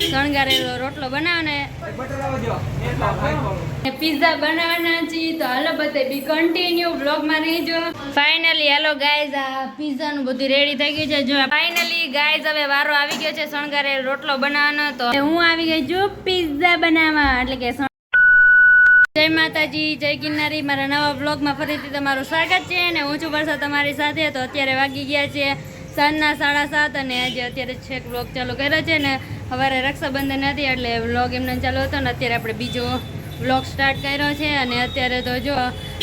શણગારેલો રોટલો બનાવને. પીઝા બનાવવાના છીએ. તો હાલો બધે બી કન્ટિન્યુ બ્લોગમાં રહેજો. ફાઇનલી હાલો ગાઈઝ આ પીઝાનું બધું રેડી થઈ ગયું છે. જો ફાઇનલી ગાઈઝ હવે વારો આવી ગયો છે શણગારેલો રોટલો બનાવવાનો. તો હું આવી ગઈ છું પિઝા બનાવવા. એટલે કે જય માતાજી, જય ગિરનારી મારા નવા બ્લોગમાં ફરીથી તમારું સ્વાગત છે અને હું છું વર્ષા તમારી સાથે. તો અત્યારે વાગી ગયા છે સાંજના સાડા સાત અને આજે અત્યારે છેક બ્લોગ ચાલુ કર્યો છે ને સવારે રક્ષાબંધન હતી એટલે વ્લોગ એમને ચાલુ હતો ને અત્યારે આપણે બીજો વ્લોગ સ્ટાર્ટ કર્યો છે અને અત્યારે તો જો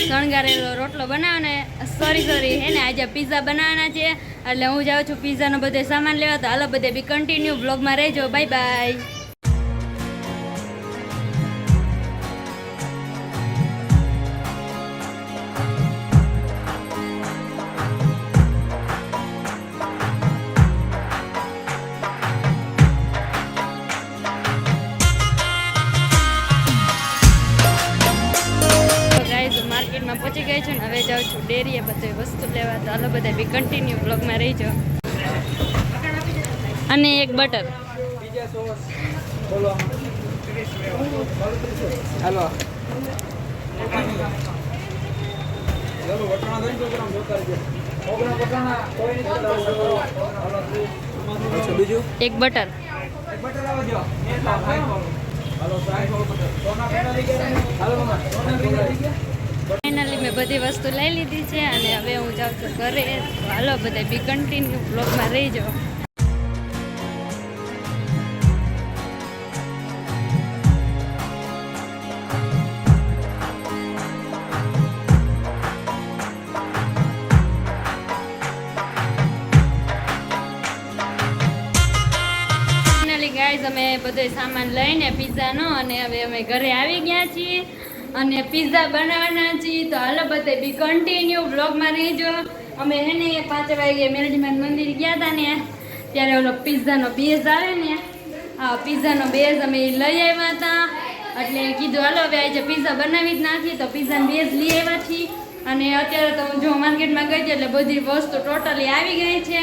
શણગારેલો રોટલો બનાવને સોરી સોરી હે ને, આજે પીઝા બનાવવાના છે. એટલે હું જાઉં છું પીઝાનો બધો સામાન લેવા, તો હાલો બધે બી કન્ટિન્યુ બ્લોગમાં રહેજો. બાય બાય ગઈ છું ને હવે જાઉં છું ડેરીએ બધી વસ્તુ લેવા. તો હાલો બધા બી કન્ટિન્યુ બ્લોગમાં રહીજો. અને એક બટર. હાલો. એક બટર. ફાઇનલી મેં બધી વસ્તુ લઈ લીધી છે અને હવે હું જાઉં છું ઘરે. હાલો બધા બી કન્ટિન્યુ બ્લોગમાં રહી ગાઈઝ અમે બધો સામાન લઈને પીઝાનો અને હવે અમે ઘરે આવી ગયા છીએ. અને પિઝા બનાવવાના છીએ, તો હાલો બધે બી કન્ટિન્યુ બ્લોગમાં રહેજો. અમે હે ને પાંચ વાગે મેરડીમાન મંદિર ગયા હતા ને, ત્યારે ઓલો પિઝાનો બેઝ આવે ને હા પિઝાનો બેઝ અમે લઈ આવ્યા હતા એટલે કીધું, હાલો, હવે આજે પિઝા બનાવી જ નાખી તો પિઝાનો બેઝ લઈ આવ્યા છીએ. અને અત્યારે તો જો માર્કેટમાં ગઈ છે એટલે બધી વસ્તુ ટોટલી આવી ગઈ છે.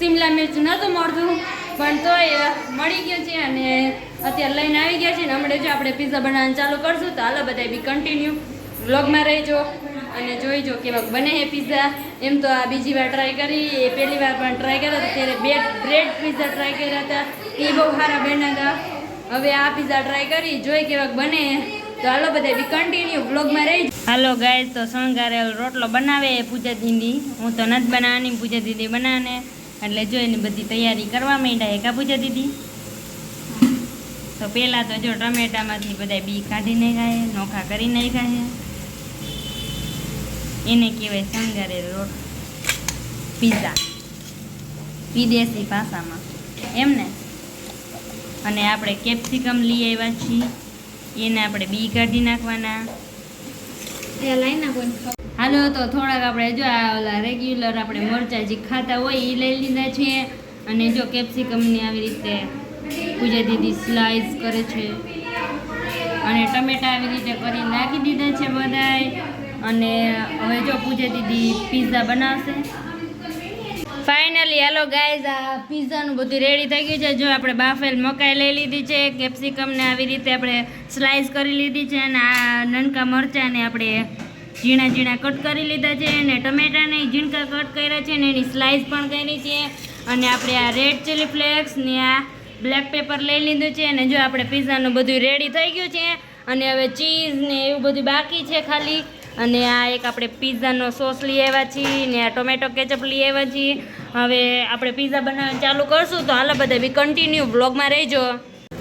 સિમલા મિર્ચ નહોતું મળતું. પણ તોય મળી ગયું છે અને અત્યારે લઈને આવી ગયા છે ને હમણાં જો આપણે પિઝા બનાવવાનું ચાલુ કરશું, તો હાલો બધા બી કન્ટિન્યુ વ્લોગમાં રહેજો અને જોઈજો કેવાક બને એ પિઝા એમ તો આ બીજી વાર ટ્રાય કરી, એ પહેલી વાર પણ ટ્રાય કર્યો ત્યારે બે બ્રેડ પિઝા ટ્રાય કર્યા હતા. એ બહુ સારા બન્યા હતા. હવે આ પિઝા ટ્રાય કરી, જોઈ કેવાક બને તો હાલો બધા બી કન્ટિન્યુ વ્લોગમાં રહી હાલો ગાય તો શણગારેલ રોટલો બનાવે પૂજા દીદી. હું તો નથી બનાવવાની, પૂજા દીદી બનાવે એટલે જો એની બધી તૈયારી કરવા માંડ્યા કા પૂજા દીદી તો પહેલાં તો જો ટમેટામાંથી બધા બી કાઢી નાખ્યા નોખા કરી નાખ્યા એને કહેવાય શણગારે રોટ. પીઝા. વિદેશી ભાષામાં. એમ ને? અને આપણે કેપ્સિકમ લઈ આવ્યા છીએ. એને આપણે બી કાઢી નાખવાના. હાલો, તો થોડાક આપણે જો આ ઓલા રેગ્યુલર આપણે મરચાં જે ખાતા હોય એ લઈ લીધા છે. અને જો કેપ્સિકમની આવી રીતે પૂજા દીદી સ્લાઇસ કરે છે. અને ટમેટા આવી રીતે કરી નાખી દીધા છે બધાય. અને હવે જો પૂજા દીદી પીઝા બનાવશે. ફાઇનલી હેલો ગાઈઝ આ પિઝાનું બધું રેડી થઈ ગયું છે. જો આપણે બાફેલ મકાઈ લઈ લીધી છે કેપ્સિકમને આવી રીતે આપણે સ્લાઇસ કરી લીધી છે. અને આ નનકા મરચાંને આપણે ઝીણા ઝીણા કટ કરી લીધા છે અને ટમેટાને ઝીણકા કટ કર્યા છે ને એની સ્લાઇસ પણ કરી છે. અને આપણે આ રેડ ચીલી ફ્લેક્સ ને આ બ્લેક પેપર લઈ લીધું છે અને જો આપણે પીઝાનું બધું રેડી થઈ ગયું છે અને હવે ચીઝ ને એવું બધું બાકી છે ખાલી. અને આ એક આપણે પીઝાનો સોસ લઈ આવ્યા છીએ ને આ ટોમેટો કેચઅપ લઈ આવ્યા છીએ. હવે આપણે પીઝા બનાવવાનું ચાલુ કરશું તો હાલો બધા બી કન્ટિન્યુ બ્લોગમાં રહેજો.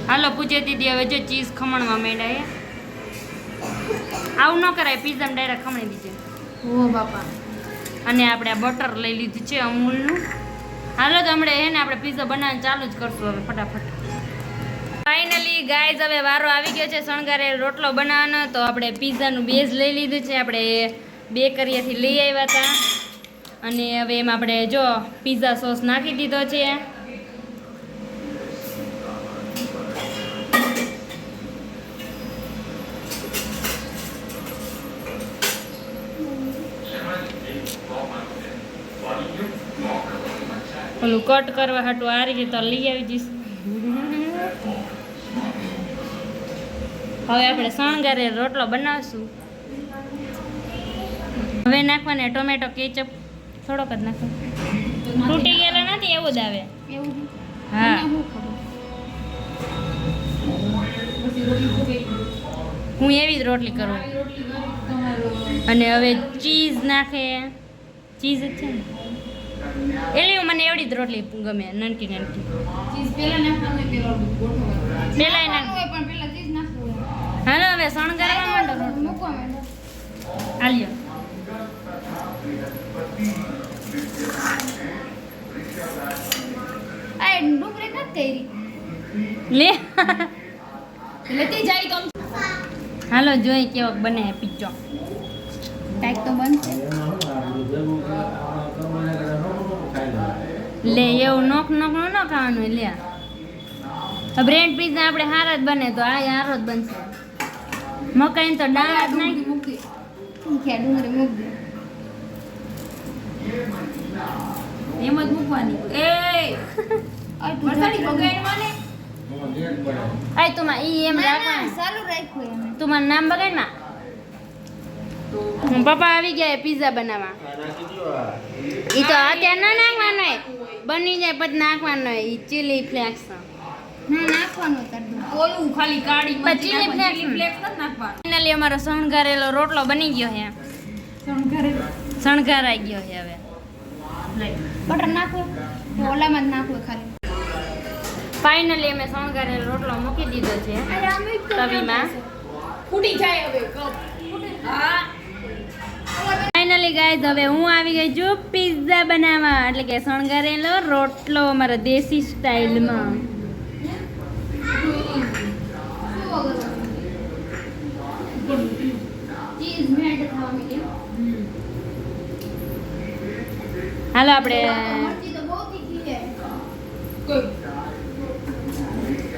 હાલો પૂછે દીદી, હવે જો ચીઝ ખમણવા માંડ્યા એ આવું ન કરાય પિઝામાં ડાયરેક્ટ ખમણી દીજે. ઓ બાપા. અને આપણે આ બટર લઈ લીધું છે અમૂલનું. હાલો તો હમણાં હે ને આપણે પીઝા બનાવવાનું ચાલુ જ કરશું હવે ફટાફટ. ફાઇનલી ગાઈઝ હવે વારો આવી ગયો છે શણગારે રોટલો બનાવવાનો. તો આપણે પીઝાનું બેઝ લઈ લીધું છે આપણે બેકરીએથી લઈ આવ્યા હતા. અને હવે એમાં આપણે જો પીઝા સોસ નાખી દીધો છે. ઓલું કટ કરવા હાટું આ રીતે તો લઈ આવી જઈશ. હવે આપણે શણગારે રોટલો બનાવશું. હવે નાખવાને ટોમેટો, કેચઅપ, થોડોક જ નાખો. તૂટી ગયેલા નથી, એવું જ આવે. હા. હું એવી જ રોટલી કરું. અને હવે ચીઝ નાખે. ચીઝ જ છે ને? એલી મને એવડી જ રોટલી ગમે નાનકી નાનકી. પેલા હાલો હવે શણગારવા માંડો મૂકો હાલ્યો. લે. હાલો જોઈ કેવો બને પીચો કાંઈક તો બનશે. લે એવું નોખ નોક નો ન ખાવાનું લે. બ્રેડ પીઝા આપણે હારા જ બને તો આ હારો જ બનશે. મકાઈ તો ડાળ જ નાખી. મૂકી ડુંગળી મૂક એમ જ મૂકવાની એ આય તું માં ઈ એમ ના, ના, રાખવાનું. ચાલુ રાખ્યું એમ. તું મારું નામ બગાડમાં? હું પપ્પા આવી ગયા પીઝા બનાવવા. ઈ તો અત્યારે ના નાખવાનો બની જાય પછી નાખવાનો હોય ચીલી ફ્લેક્સ અમારો શણગારેલો રોટલો બની ગયો છે. શણગારાઈ ગયો છે હવે. બટર નાખવું ઓલામાં જ નાખવું ખાલી. ફાઇનલી અમે શણગારેલો રોટલો મૂકી દીધો છે. તવીમાં. ફૂટી જાય હવે કપ હા. ફાઇનલી ગાઈઝ હવે હું આવી ગઈ છું પિઝા બનાવવા. એટલે કે શણગારેલો રોટલો અમારા દેશી સ્ટાઇલમાં હાલો આપણે.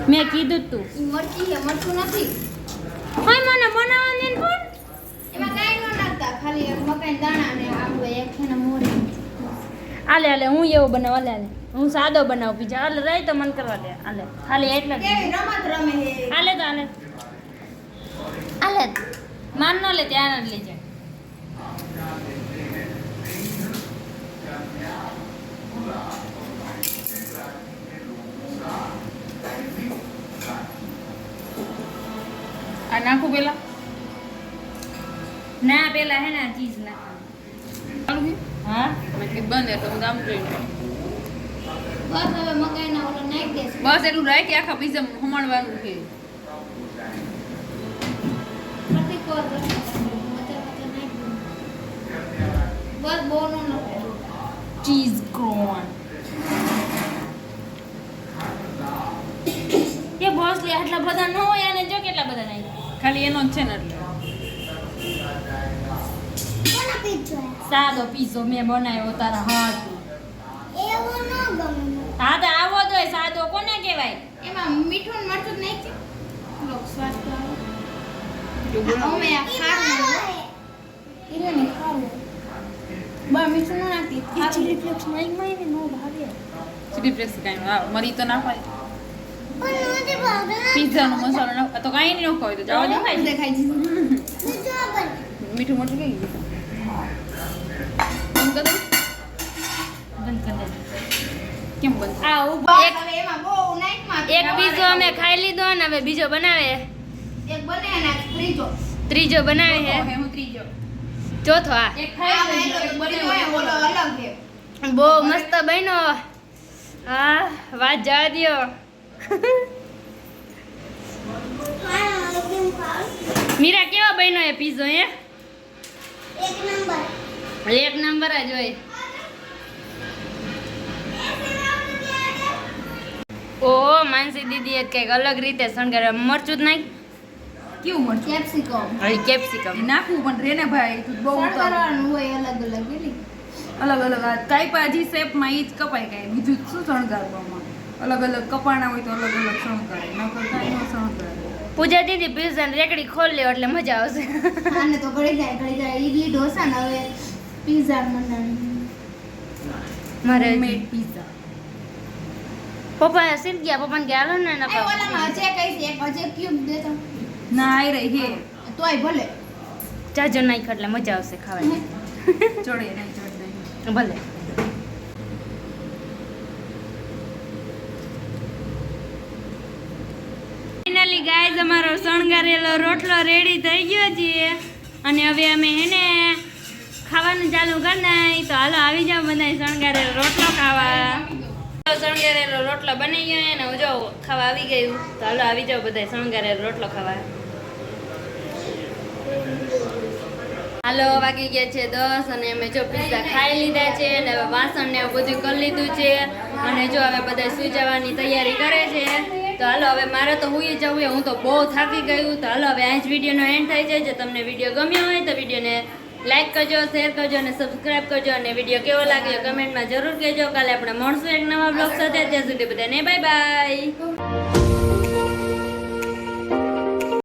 મેં કીધું તું. મરચી મરચું નથી. મને બનાવવા દે ને પણ એમાં કાંઈ ન નાખતા ખાલી એક મકાઈ દાણા ને આપણું એક છે ને મોરી આલે આલે હું એવું બનાવું આલે આલે. હું સાદો બનાવું બીજા આલે રહી તો મન કરવા દે. આલે ખાલી એટલે રમત રમે આલે તો આલે. આલે માન ન લે ત્યાં જ લેજે. આ નાખું પેલા? ના પેલા હે ને ચીઝ? હા? બંધ એટલે આમ બસ હવે મકાઈના ઓલો નાખી દેશું. બસ એટલું રાખી આખા પીઝા હમાડવાનું છે. નાખી. બસ બહુ ન ચીઝ કોર્ન કે બોસ આટલા બધા ન હોય અને જો કેટલા બધા નાખ્યા. ખાલી એનો જ છે ને એટલે. સાદો પીઝો મેં બનાવ્યો તારા હાથ હા તો આવો જ હોય સાદો કોને કહેવાય? એમાં મીઠું ને મરચું નહીં છે લોક સ્વાદ તો આવે. અમે આ. ને બા મીઠું ન નાખતી. ફ્લેક્સ નો ભાવે. ચીલી ફ્લેક્સ કાંઈ ન મરી તો નાખવાય પીઝાનો મસાલો નાખ તો કાંઈ નહીં નાખવા તો જવા દેખાય મીઠું મરચું કઈ ગયું બંધ કરી દઉં? બંધ કરી દે કેમ બંધ? આ બસ હવે એમાં બહુ નાખમાં એક પીઝો અમે ખાઈ લીધો ને હવે બીજો બનાવે. એક બને અને ત્રીજો. ત્રીજો બનાવે હે. હું ત્રીજો. ચોથો આ એક ખાઈ એક બને બને ઓલો અલગ છે. બહુ મસ્ત બન્યો. હા વાત જવા દયો. મીરા કેવો બન્યો એ પીઝો હે? એક નંબર જ હોય. ઓહો માનસી દીદી એ કંઈક અલગ રીતે શણગાર મરચું જ નાખ. કેવું મરચું? કેપ્સિકમ. હા કેપ્સિકમ. નાખવું પણ રેને ભાઈ તું બહુ કરવાનું હોય અલગ અલગ અલગ અલગ. આ કાંઈ હજી શેપમાં ઈ જ કપાય કાંઈ. બીજું શું શણગારવામાં? અલગ અલગ કપાણા હોય તો અલગ અલગ શણગારે. નકર કાંઈ ન શણગારે. પૂજા દીદી પીઝા રેકડી ખોલ લ્યો એટલે મજા આવશે. આને તો ઘડી જાય ઘડી જાય. ઈડલી ઢોસા ને હવે પીઝા મંડાણી મારે મેડ પીઝા પપ્પા સીધ ગયા પપ્પાને હાલો ને એ ઓલામાં હજે કઈ છે એક હજે ક્યુબ દેતો ના આઈ રહી હે. તોય ભલે. ચાજો નાઈ એટલે મજા આવશે ખાવાની. ભલે. ફાઇનલી ગાઈઝ અમારો શણગારેલો રોટલો રેડી થઈ ગયો છે અને હવે અમે એને ખાવાનું ચાલુ કરી નાઈ. તો હાલો આવી જાઓ બધા શણગારેલો રોટલો ખાવા. શણગારેલો રોટલો બની ગયો હું જો ખાવા આવી ગયું. તો હાલો આવી જાઓ બધા શણગારેલો રોટલો ખાવા. હાલો, વાગી ગયા છે દસ અને અમે જો પિઝા ખાઈ લીધા છે અને હવે વાસણ ને બધું કરી લીધું છે. અને જો હવે બધા સુઈ જવાની તૈયારી કરે છે. તો હાલો, હવે મારે તો હુઈ જવું. હું તો બહુ થાકી ગયું તો હાલો, હવે આ જ વિડીયોનો એન્ડ થાય છે. જો તમને વીડિયો ગમ્યો હોય તો વિડીયોને લાઈક કરજો શેર કરજો અને સબસ્ક્રાઇબ કરજો અને વીડિયો કેવો લાગ્યો કમેન્ટમાં જરૂર કહેજો. કાલે આપણે મળશું એક નવા બ્લોગ સાથે. ત્યાં સુધી બધાને બાય બાય